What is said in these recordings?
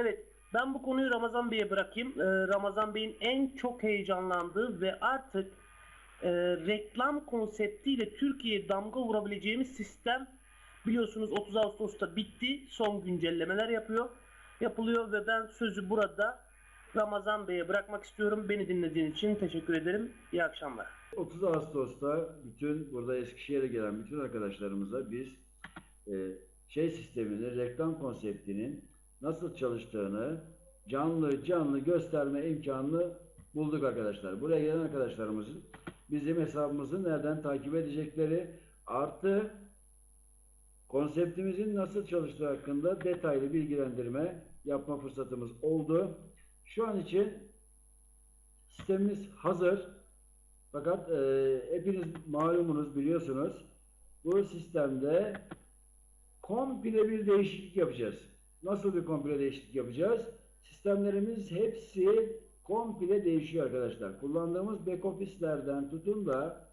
Evet, ben bu konuyu Ramazan Bey'e bırakayım. Ee, Ramazan Bey'in en çok heyecanlandığı ve artık e, reklam konseptiyle Türkiye'ye damga vurabileceğimiz sistem biliyorsunuz 30 Ağustos'ta bitti. Son güncellemeler yapıyor. Yapılıyor ve ben sözü burada Ramazan Bey'e bırakmak istiyorum. Beni dinlediğin için teşekkür ederim. İyi akşamlar. 30 Ağustos'ta bütün burada Eskişehir'e gelen bütün arkadaşlarımıza biz e, şey sistemini, reklam konseptinin nasıl çalıştığını canlı canlı gösterme imkanını bulduk arkadaşlar. Buraya gelen arkadaşlarımızın bizim hesabımızı nereden takip edecekleri artı konseptimizin nasıl çalıştığı hakkında detaylı bilgilendirme yapma fırsatımız oldu. Şu an için sistemimiz hazır. Fakat e, hepiniz malumunuz biliyorsunuz bu sistemde komple bir değişiklik yapacağız. Nasıl bir komple değişiklik yapacağız? Sistemlerimiz hepsi komple değişiyor arkadaşlar. Kullandığımız back office'lerden tutun da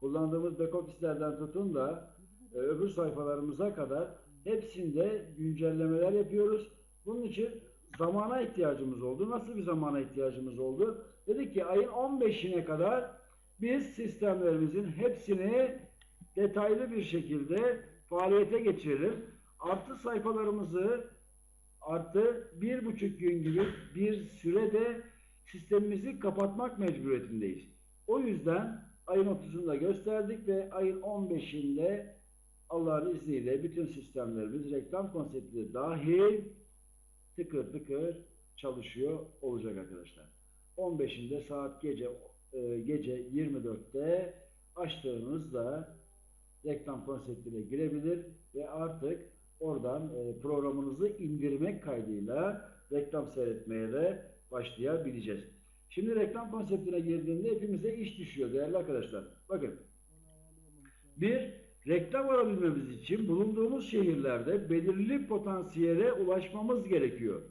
kullandığımız back office'lerden tutun da e, öbür sayfalarımıza kadar hepsinde güncellemeler yapıyoruz. Bunun için zamana ihtiyacımız oldu. Nasıl bir zamana ihtiyacımız oldu? Dedik ki ayın 15'ine kadar biz sistemlerimizin hepsini detaylı bir şekilde faaliyete geçirelim. Artı sayfalarımızı artı bir buçuk gün gibi bir sürede sistemimizi kapatmak mecburiyetindeyiz. O yüzden ayın 30'unda gösterdik ve ayın 15'inde Allah'ın izniyle bütün sistemlerimiz reklam konsepti dahil tıkır tıkır çalışıyor olacak arkadaşlar. 15'inde saat gece e, gece 24'te açtığınızda reklam konseptine girebilir ve artık oradan e, programınızı indirmek kaydıyla reklam seyretmeye de başlayabileceğiz. Şimdi reklam konseptine girdiğinde hepimize iş düşüyor değerli arkadaşlar. Bakın. Bir, reklam alabilmemiz için bulunduğumuz şehirlerde belirli potansiyele ulaşmamız gerekiyor.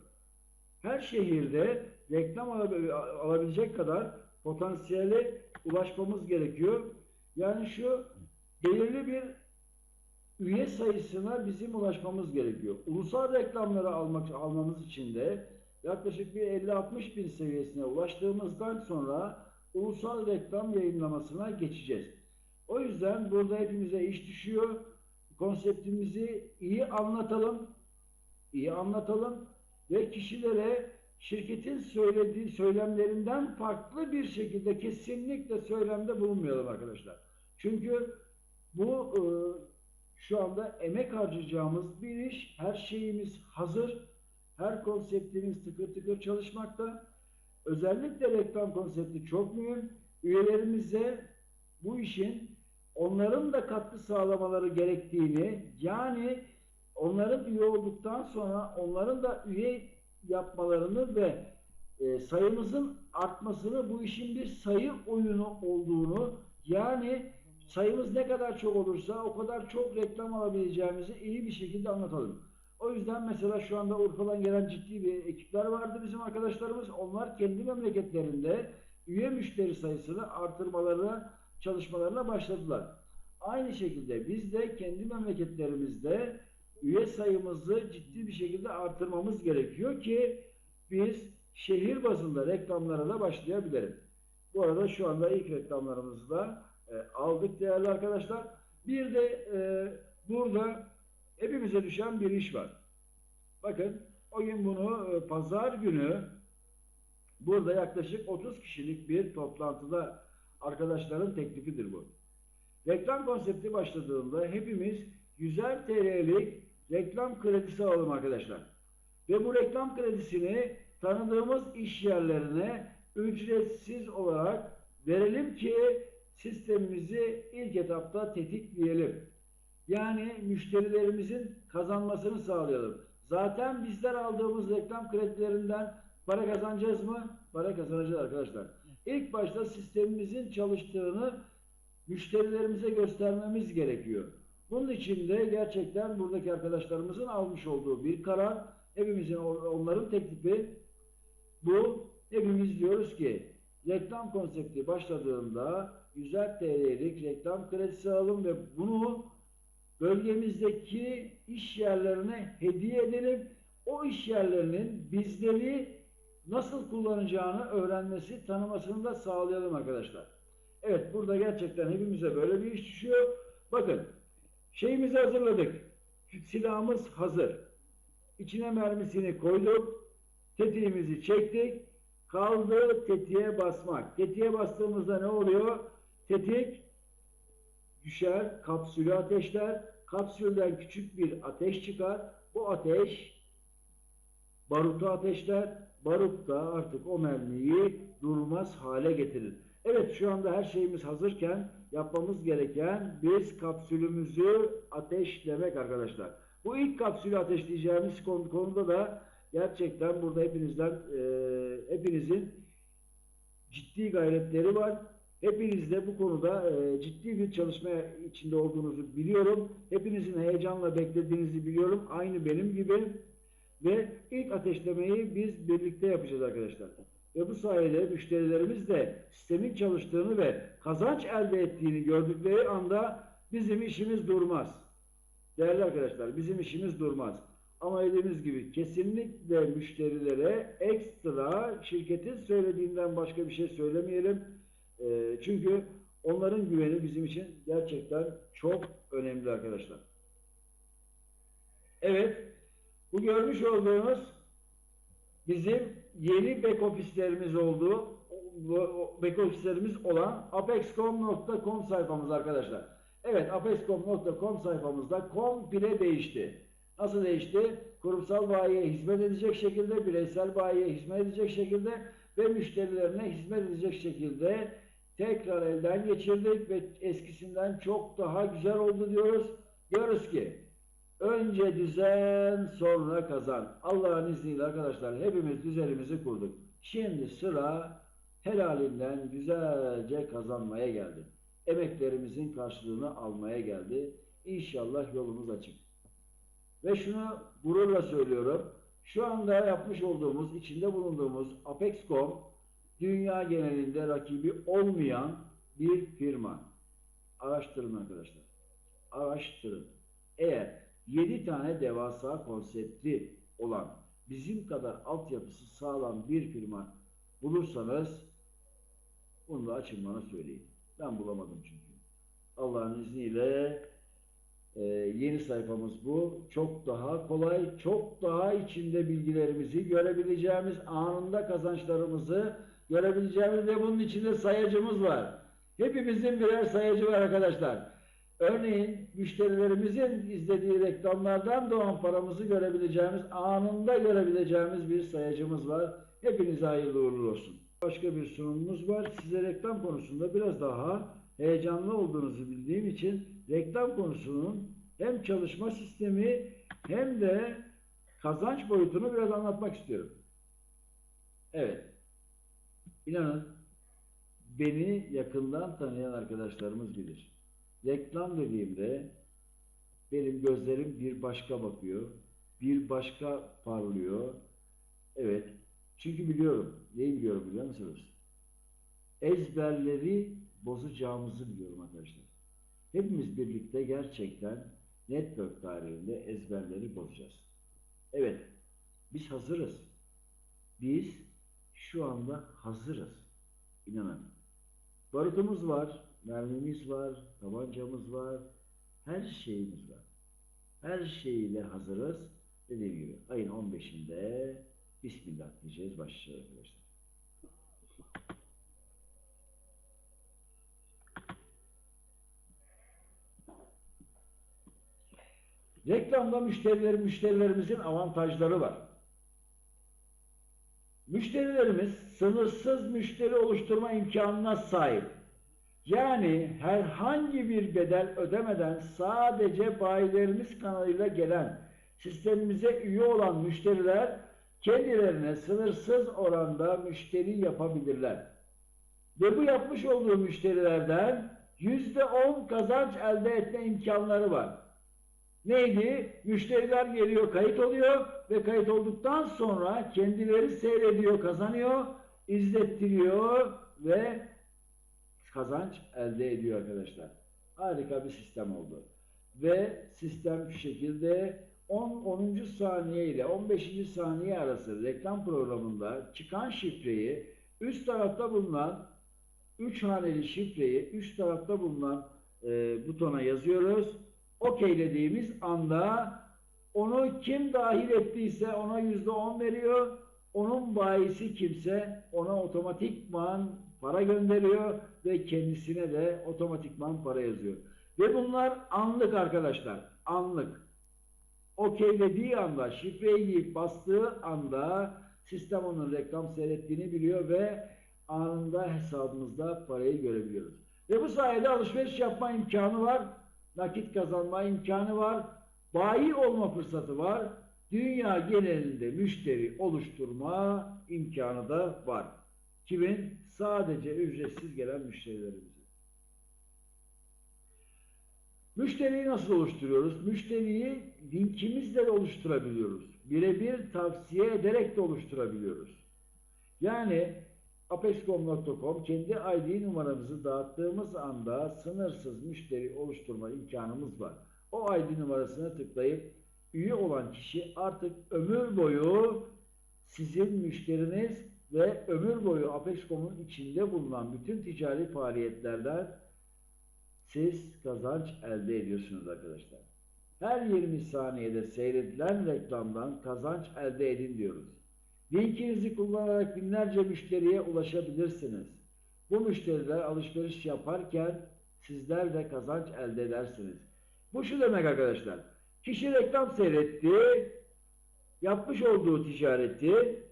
Her şehirde reklam alabi- alabilecek kadar potansiyele ulaşmamız gerekiyor. Yani şu belirli bir üye sayısına bizim ulaşmamız gerekiyor. Ulusal reklamları almak almamız için de yaklaşık bir 50-60 bin seviyesine ulaştığımızdan sonra ulusal reklam yayınlamasına geçeceğiz. O yüzden burada hepimize iş düşüyor. Konseptimizi iyi anlatalım, iyi anlatalım ve kişilere şirketin söylediği söylemlerinden farklı bir şekilde kesinlikle söylemde bulunmayalım arkadaşlar. Çünkü bu e, şu anda emek harcayacağımız bir iş. Her şeyimiz hazır. Her konseptimiz tıkır tıkır çalışmakta. Özellikle reklam konsepti çok mühim. Üyelerimize bu işin onların da katkı sağlamaları gerektiğini yani onların üye olduktan sonra onların da üye yapmalarını ve e, sayımızın artmasını bu işin bir sayı oyunu olduğunu yani sayımız ne kadar çok olursa o kadar çok reklam alabileceğimizi iyi bir şekilde anlatalım. O yüzden mesela şu anda Urfa'dan gelen ciddi bir ekipler vardı bizim arkadaşlarımız. Onlar kendi memleketlerinde üye müşteri sayısını artırmalarına, çalışmalarına başladılar. Aynı şekilde biz de kendi memleketlerimizde üye sayımızı ciddi bir şekilde artırmamız gerekiyor ki biz şehir bazında reklamlara da başlayabilirim. Bu arada şu anda ilk reklamlarımızı da e, aldık değerli arkadaşlar. Bir de e, burada hepimize düşen bir iş var. Bakın o gün bunu e, pazar günü burada yaklaşık 30 kişilik bir toplantıda arkadaşların teklifidir bu. Reklam konsepti başladığında hepimiz 100'er TL'lik reklam kredisi alalım arkadaşlar. Ve bu reklam kredisini tanıdığımız iş yerlerine ücretsiz olarak verelim ki sistemimizi ilk etapta tetikleyelim. Yani müşterilerimizin kazanmasını sağlayalım. Zaten bizler aldığımız reklam kredilerinden para kazanacağız mı? Para kazanacağız arkadaşlar. İlk başta sistemimizin çalıştığını müşterilerimize göstermemiz gerekiyor. Bunun için de gerçekten buradaki arkadaşlarımızın almış olduğu bir karar, hepimizin onların teklifi bu. Hepimiz diyoruz ki reklam konsepti başladığında 100'er TL'lik reklam kredisi alalım ve bunu bölgemizdeki iş yerlerine hediye edelim. o iş yerlerinin bizleri nasıl kullanacağını öğrenmesi, tanımasını da sağlayalım arkadaşlar. Evet burada gerçekten hepimize böyle bir iş düşüyor. Bakın şeyimizi hazırladık. Silahımız hazır. İçine mermisini koyduk. Tetiğimizi çektik. Kaldı tetiğe basmak. Tetiğe bastığımızda ne oluyor? Tetik düşer, kapsülü ateşler. Kapsülden küçük bir ateş çıkar. Bu ateş barutu ateşler. Barut da artık o mermiyi durmaz hale getirir. Evet şu anda her şeyimiz hazırken yapmamız gereken biz kapsülümüzü ateşlemek arkadaşlar. Bu ilk kapsülü ateşleyeceğimiz konu- konuda da gerçekten burada hepinizden e, hepinizin ciddi gayretleri var. Hepiniz de bu konuda e, ciddi bir çalışma içinde olduğunuzu biliyorum. Hepinizin heyecanla beklediğinizi biliyorum. Aynı benim gibi. Ve ilk ateşlemeyi biz birlikte yapacağız arkadaşlar. Ve bu sayede müşterilerimiz de sistemin çalıştığını ve kazanç elde ettiğini gördükleri anda bizim işimiz durmaz. Değerli arkadaşlar bizim işimiz durmaz. Ama dediğimiz gibi kesinlikle müşterilere ekstra şirketin söylediğinden başka bir şey söylemeyelim. Ee, çünkü onların güveni bizim için gerçekten çok önemli arkadaşlar. Evet, bu görmüş olduğunuz bizim yeni back ofislerimiz olduğu back ofislerimiz olan apexcom.com sayfamız arkadaşlar. Evet apexcom.com sayfamızda komple değişti. Nasıl değişti? Kurumsal bayiye hizmet edecek şekilde, bireysel bayiye hizmet edecek şekilde ve müşterilerine hizmet edecek şekilde tekrar elden geçirdik ve eskisinden çok daha güzel oldu diyoruz. Diyoruz ki önce düzen sonra kazan. Allah'ın izniyle arkadaşlar hepimiz düzenimizi kurduk. Şimdi sıra helalinden güzelce kazanmaya geldi. Emeklerimizin karşılığını almaya geldi. İnşallah yolumuz açık. Ve şunu gururla söylüyorum. Şu anda yapmış olduğumuz, içinde bulunduğumuz Apexcom dünya genelinde rakibi olmayan bir firma. Araştırın arkadaşlar. Araştırın. Eğer 7 tane devasa konsepti olan bizim kadar altyapısı sağlam bir firma bulursanız bunu da açın bana söyleyin. Ben bulamadım çünkü. Allah'ın izniyle ee, yeni sayfamız bu. Çok daha kolay, çok daha içinde bilgilerimizi görebileceğimiz, anında kazançlarımızı görebileceğimiz ve bunun içinde sayacımız var. Hepimizin birer sayacı var arkadaşlar. Örneğin müşterilerimizin izlediği reklamlardan doğan paramızı görebileceğimiz, anında görebileceğimiz bir sayacımız var. Hepinize hayırlı uğurlu olsun. Başka bir sunumumuz var. Size reklam konusunda biraz daha heyecanlı olduğunuzu bildiğim için reklam konusunun hem çalışma sistemi hem de kazanç boyutunu biraz anlatmak istiyorum. Evet. İnanın beni yakından tanıyan arkadaşlarımız bilir. Reklam dediğimde benim gözlerim bir başka bakıyor, bir başka parlıyor. Evet. Çünkü biliyorum. Neyi biliyorum biliyor musunuz? Ezberleri bozacağımızı biliyorum arkadaşlar. Hepimiz birlikte gerçekten network tarihinde ezberleri bozacağız. Evet, biz hazırız. Biz şu anda hazırız. İnanın. Barutumuz var, mermimiz var, tabancamız var, her şeyimiz var. Her şeyiyle hazırız. Dediğim gibi ayın 15'inde Bismillah diyeceğiz, başlayacağız arkadaşlar. Reklamda müşteriler, müşterilerimizin avantajları var. Müşterilerimiz sınırsız müşteri oluşturma imkanına sahip. Yani herhangi bir bedel ödemeden sadece bayilerimiz kanalıyla gelen sistemimize üye olan müşteriler kendilerine sınırsız oranda müşteri yapabilirler. Ve bu yapmış olduğu müşterilerden %10 kazanç elde etme imkanları var. Neydi? Müşteriler geliyor, kayıt oluyor ve kayıt olduktan sonra kendileri seyrediyor, kazanıyor, izlettiriyor ve kazanç elde ediyor arkadaşlar. Harika bir sistem oldu. Ve sistem şu şekilde 10. saniye ile 15. saniye arası reklam programında çıkan şifreyi üst tarafta bulunan 3 haneli şifreyi üst tarafta bulunan e, butona yazıyoruz. Okeylediğimiz anda onu kim dahil ettiyse ona %10 veriyor. Onun bayisi kimse ona otomatikman para gönderiyor ve kendisine de otomatikman para yazıyor. Ve bunlar anlık arkadaşlar. Anlık. Okeylediği anda, şifreyi girip bastığı anda sistem onun reklam seyrettiğini biliyor ve anında hesabımızda parayı görebiliyoruz. Ve bu sayede alışveriş yapma imkanı var, nakit kazanma imkanı var, bayi olma fırsatı var, dünya genelinde müşteri oluşturma imkanı da var. Kimin? Sadece ücretsiz gelen müşterilerimizin. Müşteriyi nasıl oluşturuyoruz? Müşteriyi linkimizle de oluşturabiliyoruz. Birebir tavsiye ederek de oluşturabiliyoruz. Yani apexcom.com kendi ID numaramızı dağıttığımız anda sınırsız müşteri oluşturma imkanımız var. O ID numarasına tıklayıp üye olan kişi artık ömür boyu sizin müşteriniz ve ömür boyu Apexcom'un içinde bulunan bütün ticari faaliyetlerden siz kazanç elde ediyorsunuz arkadaşlar. Her 20 saniyede seyredilen reklamdan kazanç elde edin diyoruz. Linkinizi kullanarak binlerce müşteriye ulaşabilirsiniz. Bu müşteriler alışveriş yaparken sizler de kazanç elde edersiniz. Bu şu demek arkadaşlar. Kişi reklam seyretti, yapmış olduğu ticareti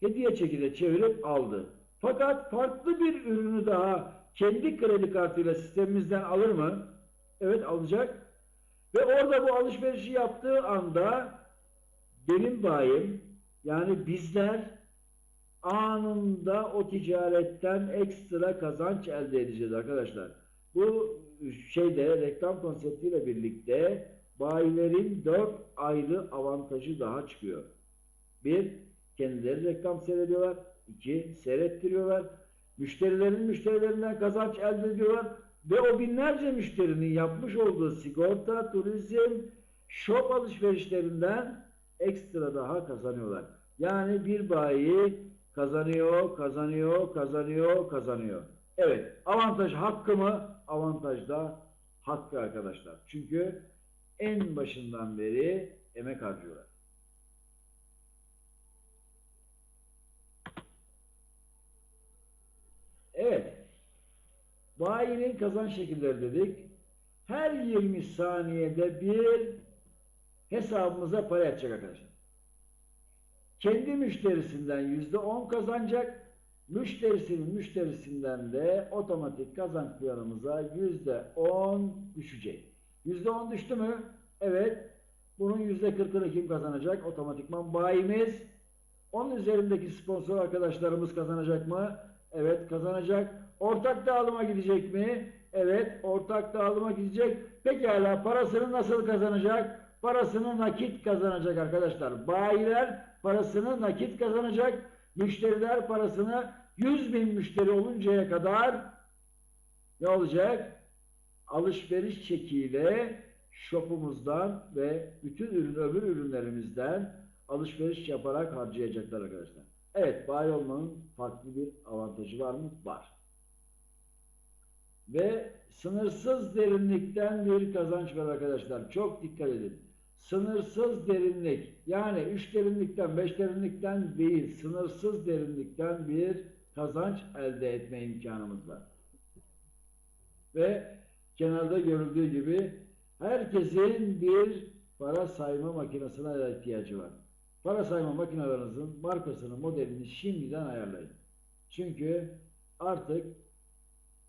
hediye çekine çevirip aldı. Fakat farklı bir ürünü daha kendi kredi kartıyla sistemimizden alır mı? Evet alacak. Ve orada bu alışverişi yaptığı anda benim bayim yani bizler anında o ticaretten ekstra kazanç elde edeceğiz arkadaşlar. Bu şeyde reklam konseptiyle birlikte bayilerin dört ayrı avantajı daha çıkıyor. Bir, kendileri reklam seyrediyorlar. İki, seyrettiriyorlar. Müşterilerin müşterilerinden kazanç elde ediyorlar. Ve o binlerce müşterinin yapmış olduğu sigorta, turizm, shop alışverişlerinden ekstra daha kazanıyorlar. Yani bir bayi kazanıyor, kazanıyor, kazanıyor, kazanıyor. Evet, avantaj hakkı mı? Avantaj da hakkı arkadaşlar. Çünkü en başından beri emek harcıyorlar. Evet. Bayinin kazanç şekilleri dedik. Her 20 saniyede bir hesabımıza para yatacak arkadaşlar. Kendi müşterisinden yüzde on kazanacak. Müşterisinin müşterisinden de otomatik kazanç planımıza yüzde on düşecek. Yüzde on düştü mü? Evet. Bunun yüzde kırkını kim kazanacak? Otomatikman bayimiz. Onun üzerindeki sponsor arkadaşlarımız kazanacak mı? Evet kazanacak. Ortak dağılıma gidecek mi? Evet ortak dağılıma gidecek. Pekala parasını nasıl kazanacak? Parasını nakit kazanacak arkadaşlar. Bayiler parasını nakit kazanacak. Müşteriler parasını 100 bin müşteri oluncaya kadar ne olacak? Alışveriş çekiyle shopumuzdan ve bütün ürün öbür ürünlerimizden alışveriş yaparak harcayacaklar arkadaşlar. Evet, bayi olmanın farklı bir avantajı var mı? Var. Ve sınırsız derinlikten bir kazanç var arkadaşlar. Çok dikkat edin. Sınırsız derinlik. Yani 3 derinlikten 5 derinlikten değil, sınırsız derinlikten bir kazanç elde etme imkanımız var. Ve kenarda görüldüğü gibi herkesin bir para sayma makinesine ihtiyacı var. Para sayma makinelerinizin markasını, modelini şimdiden ayarlayın. Çünkü artık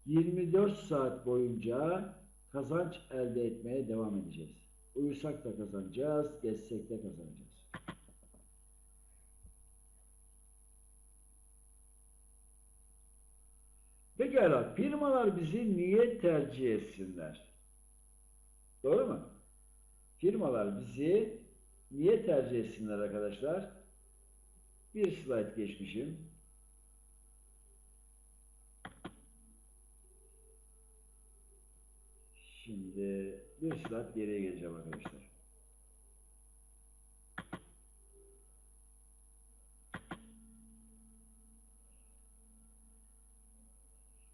24 saat boyunca kazanç elde etmeye devam edeceğiz. Uyusak da kazanacağız, geçsek de kazanacağız. Pekala, firmalar bizi niye tercih etsinler? Doğru mu? Firmalar bizi niye tercih etsinler arkadaşlar? Bir slide geçmişim. Şimdi bir slide geriye geleceğim arkadaşlar.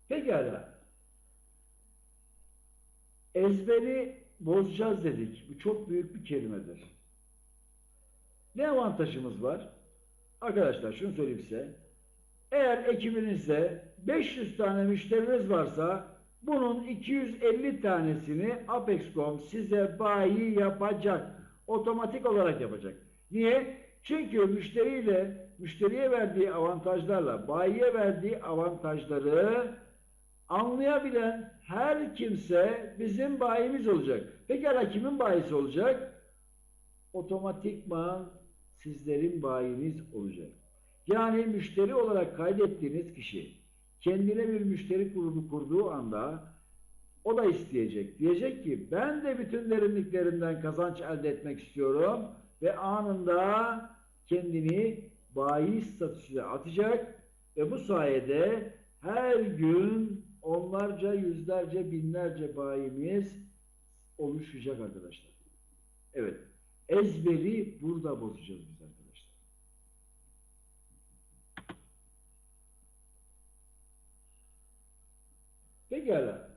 Pekala. Ezberi bozacağız dedik. Bu çok büyük bir kelimedir. Ne avantajımız var? Arkadaşlar şunu söyleyeyim size. Eğer ekibinizde 500 tane müşteriniz varsa bunun 250 tanesini Apex.com size bayi yapacak. Otomatik olarak yapacak. Niye? Çünkü müşteriyle, müşteriye verdiği avantajlarla bayiye verdiği avantajları anlayabilen her kimse bizim bayimiz olacak. Pekala kimin bayisi olacak? Otomatikman sizlerin bayiniz olacak. Yani müşteri olarak kaydettiğiniz kişi kendine bir müşteri grubu kurduğu anda o da isteyecek. Diyecek ki ben de bütün derinliklerinden kazanç elde etmek istiyorum ve anında kendini bayi statüsüne atacak ve bu sayede her gün onlarca, yüzlerce, binlerce bayimiz oluşacak arkadaşlar. Evet. Ezberi burada bozacağız biz arkadaşlar. Pekala.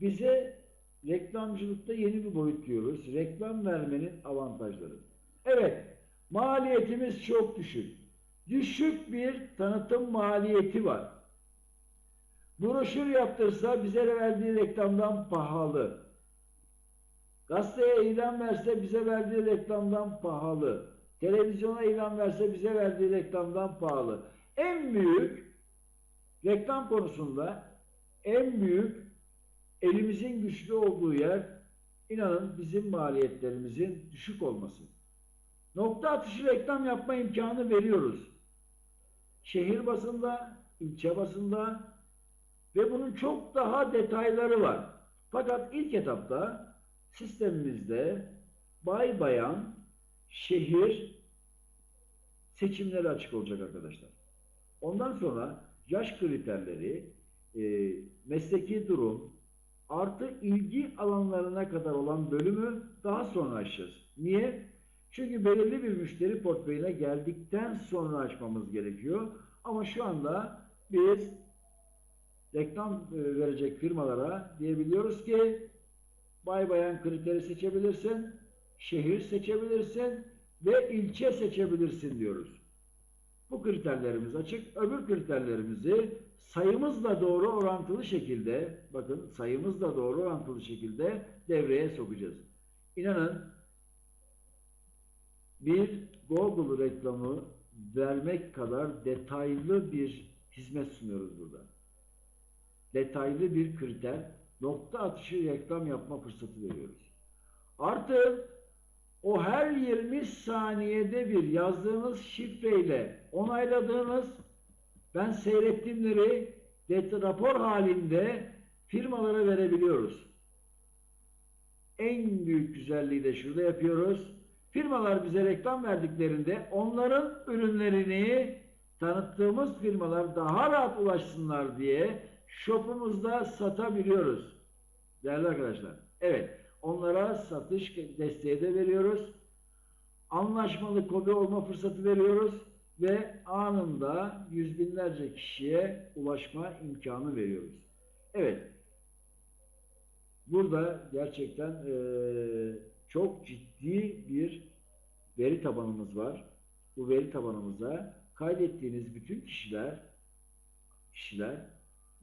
Bize reklamcılıkta yeni bir boyut diyoruz. Reklam vermenin avantajları. Evet. Maliyetimiz çok düşük. Düşük bir tanıtım maliyeti var. Broşür yaptırsa bize verdiği reklamdan pahalı. Gazeteye ilan verse bize verdiği reklamdan pahalı. Televizyona ilan verse bize verdiği reklamdan pahalı. En büyük reklam konusunda en büyük elimizin güçlü olduğu yer inanın bizim maliyetlerimizin düşük olması. Nokta atışı reklam yapma imkanı veriyoruz. Şehir basında, ilçe basında ve bunun çok daha detayları var. Fakat ilk etapta sistemimizde bay bayan, şehir seçimleri açık olacak arkadaşlar. Ondan sonra yaş kriterleri, e, mesleki durum, artı ilgi alanlarına kadar olan bölümü daha sonra açacağız. Niye? Çünkü belirli bir müşteri portföyüne geldikten sonra açmamız gerekiyor. Ama şu anda biz reklam e, verecek firmalara diyebiliyoruz ki bay bayan kriteri seçebilirsin, şehir seçebilirsin ve ilçe seçebilirsin diyoruz. Bu kriterlerimiz açık. Öbür kriterlerimizi sayımızla doğru orantılı şekilde, bakın sayımızla doğru orantılı şekilde devreye sokacağız. İnanın bir Google reklamı vermek kadar detaylı bir hizmet sunuyoruz burada. Detaylı bir kriter, nokta atışı reklam yapma fırsatı veriyoruz. Artı o her 20 saniyede bir yazdığınız şifreyle onayladığınız ben seyrettiğimleri rapor halinde firmalara verebiliyoruz. En büyük güzelliği de şurada yapıyoruz. Firmalar bize reklam verdiklerinde onların ürünlerini tanıttığımız firmalar daha rahat ulaşsınlar diye shopumuzda satabiliyoruz. Değerli arkadaşlar. Evet. Onlara satış desteği de veriyoruz. Anlaşmalı kobi olma fırsatı veriyoruz ve anında yüz binlerce kişiye ulaşma imkanı veriyoruz. Evet. Burada gerçekten eee, çok ciddi bir veri tabanımız var. Bu veri tabanımıza kaydettiğiniz bütün kişiler kişiler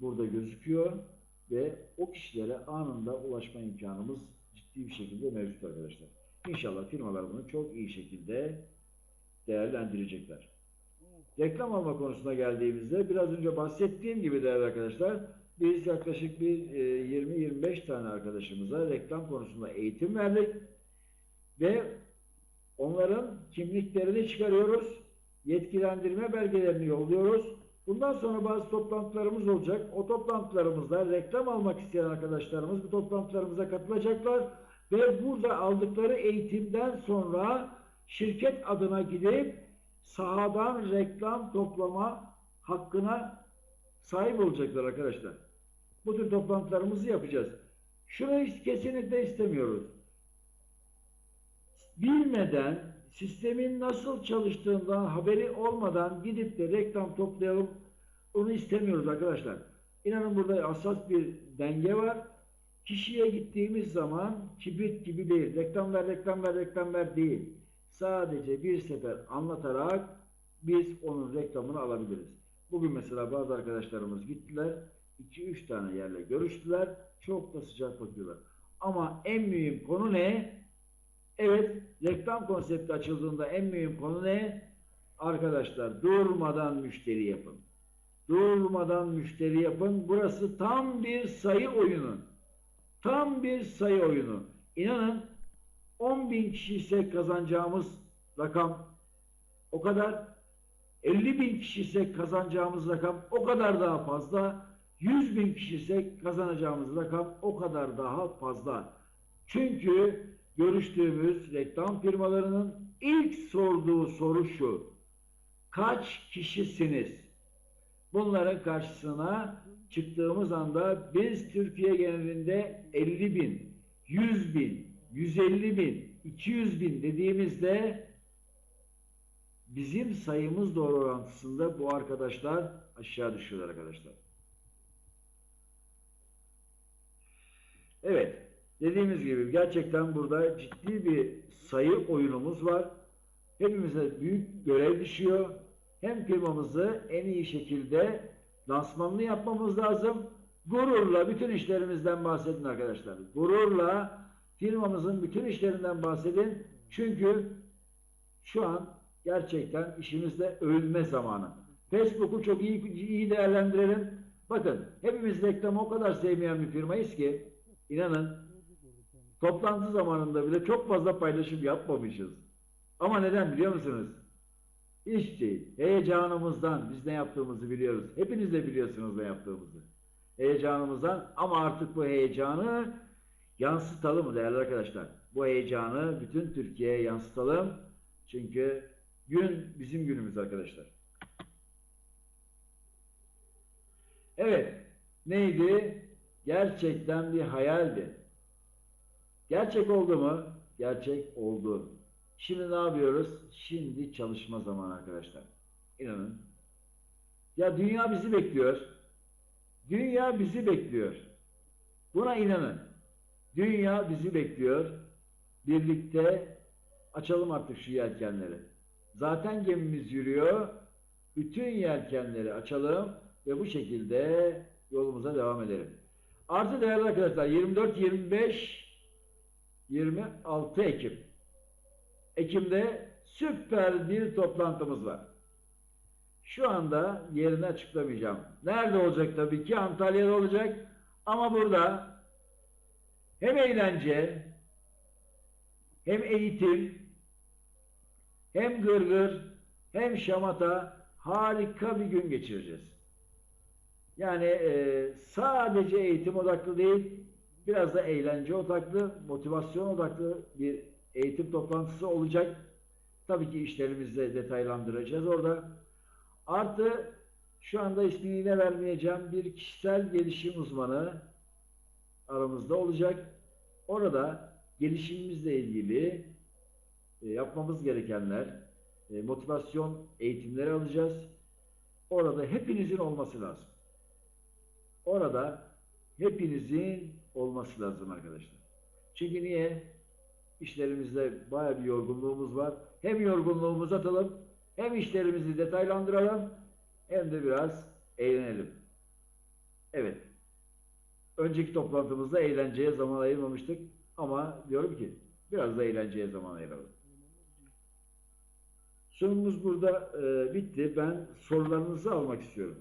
burada gözüküyor ve o kişilere anında ulaşma imkanımız ciddi bir şekilde mevcut arkadaşlar. İnşallah firmalar bunu çok iyi şekilde değerlendirecekler. Reklam alma konusuna geldiğimizde biraz önce bahsettiğim gibi değerli arkadaşlar biz yaklaşık bir e, 20-25 tane arkadaşımıza reklam konusunda eğitim verdik ve onların kimliklerini çıkarıyoruz, yetkilendirme belgelerini yolluyoruz. Bundan sonra bazı toplantılarımız olacak. O toplantılarımızda reklam almak isteyen arkadaşlarımız bu toplantılarımıza katılacaklar ve burada aldıkları eğitimden sonra şirket adına gidip sahadan reklam toplama hakkına sahip olacaklar arkadaşlar. Bu tür toplantılarımızı yapacağız. Şunu hiç kesinlikle istemiyoruz. Bilmeden, sistemin nasıl çalıştığından haberi olmadan gidip de reklam toplayalım onu istemiyoruz arkadaşlar. İnanın burada hassas bir denge var. Kişiye gittiğimiz zaman kibrit gibi değil. Reklam ver, reklam ver, reklam ver değil. Sadece bir sefer anlatarak biz onun reklamını alabiliriz. Bugün mesela bazı arkadaşlarımız gittiler. 2-3 tane yerle görüştüler. Çok da sıcak bakıyorlar. Ama en mühim konu ne? Evet, reklam konsepti açıldığında en mühim konu ne? Arkadaşlar durmadan müşteri yapın. Durmadan müşteri yapın. Burası tam bir sayı oyunu. Tam bir sayı oyunu. İnanın 10 bin kişi ise kazanacağımız rakam o kadar 50 bin kişi ise kazanacağımız rakam o kadar daha fazla 100 bin kişi ise kazanacağımız rakam o kadar daha fazla. Çünkü görüştüğümüz reklam firmalarının ilk sorduğu soru şu. Kaç kişisiniz? Bunların karşısına çıktığımız anda biz Türkiye genelinde 50 bin, 100 bin, 150 bin, 200 bin dediğimizde bizim sayımız doğru orantısında bu arkadaşlar aşağı düşüyorlar arkadaşlar. Evet, dediğimiz gibi gerçekten burada ciddi bir sayı oyunumuz var. Hepimize büyük görev düşüyor. Hem firmamızı en iyi şekilde lansmanını yapmamız lazım. Gururla bütün işlerimizden bahsedin arkadaşlar. Gururla firmamızın bütün işlerinden bahsedin. Çünkü şu an gerçekten işimizde ölme zamanı. Facebook'u çok iyi, iyi değerlendirelim. Bakın hepimiz reklamı o kadar sevmeyen bir firmayız ki inanın toplantı zamanında bile çok fazla paylaşım yapmamışız. Ama neden biliyor musunuz? İşte heyecanımızdan biz ne yaptığımızı biliyoruz. Hepiniz de biliyorsunuz ne yaptığımızı. Heyecanımızdan ama artık bu heyecanı yansıtalım değerli arkadaşlar. Bu heyecanı bütün Türkiye'ye yansıtalım. Çünkü gün bizim günümüz arkadaşlar. Evet. Neydi? Gerçekten bir hayaldi. Gerçek oldu mu? Gerçek oldu. Şimdi ne yapıyoruz? Şimdi çalışma zamanı arkadaşlar. İnanın. Ya dünya bizi bekliyor. Dünya bizi bekliyor. Buna inanın. Dünya bizi bekliyor. Birlikte açalım artık şu yelkenleri. Zaten gemimiz yürüyor. Bütün yelkenleri açalım ve bu şekilde yolumuza devam edelim. Artı değerli arkadaşlar 24, 25, 26 Ekim. Ekim'de süper bir toplantımız var. Şu anda yerini açıklamayacağım. Nerede olacak tabii ki? Antalya'da olacak. Ama burada hem eğlence hem eğitim hem gırgır hem şamata harika bir gün geçireceğiz. Yani e, sadece eğitim odaklı değil, biraz da eğlence odaklı, motivasyon odaklı bir eğitim toplantısı olacak. Tabii ki işlerimizi de detaylandıracağız orada. Artı şu anda ismini yine vermeyeceğim bir kişisel gelişim uzmanı aramızda olacak. Orada gelişimimizle ilgili e, yapmamız gerekenler, e, motivasyon eğitimleri alacağız. Orada hepinizin olması lazım. Orada hepinizin olması lazım arkadaşlar. Çünkü niye? İşlerimizde baya bir yorgunluğumuz var. Hem yorgunluğumuzu atalım, hem işlerimizi detaylandıralım, hem de biraz eğlenelim. Evet. Önceki toplantımızda eğlenceye zaman ayırmamıştık. Ama diyorum ki biraz da eğlenceye zaman ayıralım. Sunumumuz burada e, bitti. Ben sorularınızı almak istiyorum.